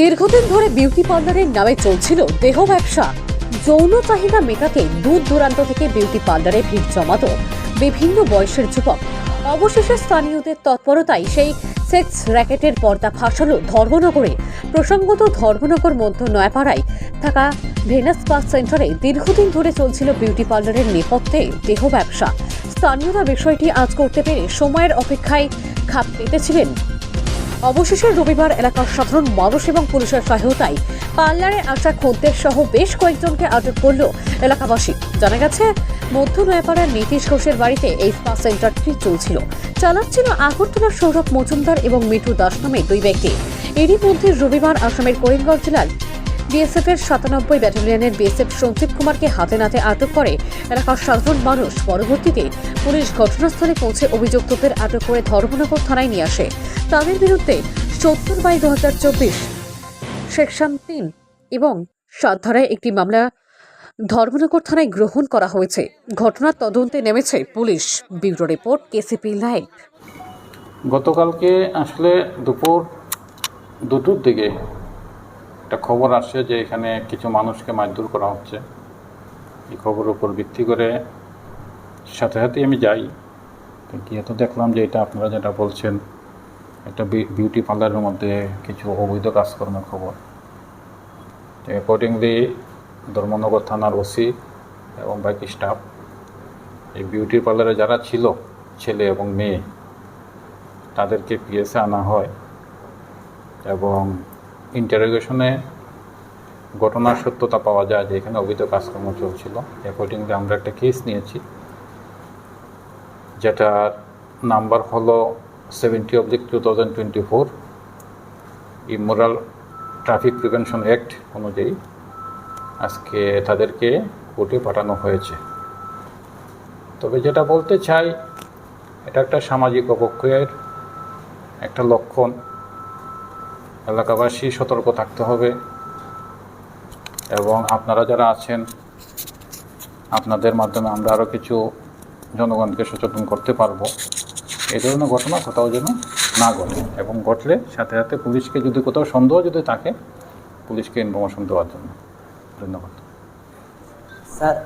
দীর্ঘদিন ধরে বিউটি পার্লারের নামে চলছিল দেহ ব্যবসা। যৌন চাহিদা মেটাতে দূর দূরান্ত থেকে বিউটি পার্লারে ভিড় জমাতো বিভিন্ন বয়সের যুবক। অবশেষে স্থানীয়দের তৎপরতায় সেই সেক্স র্যাকেটের পর্দা ফাঁসালো ধর্মনগরে। প্রসঙ্গত ধর্মনগর মধ্য নয়াপাড়ায় থাকা ভেনাস পার্ক সেন্টারে দীর্ঘদিন ধরে চলছিল বিউটি পার্লারের নেপথ্যে দেহ ব্যবসা। স্থানীয়রা বিষয়টি আজ করতে পেরে সময়ের অপেক্ষায় খাপ পেতেছিলেন অবশেষে রবিবার এলাকার সাধারণ মানুষ এবং পুলিশের সহায়তায় পার্লারে আসা খদ্দের সহ বেশ কয়েকজনকে আটক করল এলাকাবাসী। জানা গেছে, মধ্য নয়াপাড়ার নীতিশ ঘোষের বাড়িতে এই স্পা সেন্টারটি চলছিল। চালাচ্ছিল আগরতলার সৌরভ মজুমদার এবং মিঠু দাস নামে দুই ব্যক্তি। এরই মধ্যে রবিবার আসামের করিমগঞ্জ জেলার বিএসএফ এর সাতানব্বই ব্যাটালিয়নের বিএসএফ সঞ্চিত কুমারকে হাতে নাতে আটক করে এলাকার সাধারণ মানুষ। পরবর্তীতে পুলিশ ঘটনাস্থলে পৌঁছে অভিযুক্তদের আটক করে ধর্মনগর থানায় নিয়ে আসে। তাদের বিরুদ্ধে সত্তর বাই দু হাজার চব্বিশ সেকশন তিন এবং সাত ধারায় একটি মামলা ধর্মনগর থানায় গ্রহণ করা হয়েছে। ঘটনার তদন্তে নেমেছে police. Bureau report, K C P live. গতকালকে আসলে দুপুর দুটোর দিকে একটা খবর আসছে যে এখানে কিছু মানুষকে মারধর করা হচ্ছে। এই খবরের উপর ভিত্তি করে সাথে সাথে আমি যাই। গিয়ে তো দেখলাম যে এটা আপনারা যেটা বলছেন, একটা বিউটি পার্লারের মধ্যে কিছু অবৈধ কাজকর্মের খবর। অ্যাকর্ডিংলি ধর্মনগর থানার ওসি এবং বাকি স্টাফ এই বিউটি পার্লারে যারা ছিল, ছেলে এবং মেয়ে, তাদেরকে পিএসে আনা হয় এবং ইন্টারোগেশনে ঘটনার সত্যতা পাওয়া যায় যে এখানে অবৈধ কাজকর্ম চলছিল। অ্যাকর্ডিংলি আমরা একটা কেস নিয়েছি। যেটার নাম্বার হলো seventy object two thousand twenty four immoral traffic prevention act অনুযায়ী আজকে তাদেরকে কোর্টে পাঠানো হয়েছে। তবে যেটা বলতে চাই, এটা একটা সামাজিক অবক্ষয়ের একটা লক্ষণ। এলাকাবাসী সতর্ক থাকতে হবে এবং আপনারা যারা আছেন, আপনাদের মাধ্যমে আমরা আরও কিছু জনগণকে সচেতন করতে পারব। এই ধরনের ঘটনা কোথাও যেন না ঘটে এবং ঘটলে সাথে সাথে পুলিশকে যদি কোথাও সন্দেহ যদি থাকে, পুলিশকে ইনফরমেশন দেওয়ার জন্য। ধন্যবাদ। স্যার।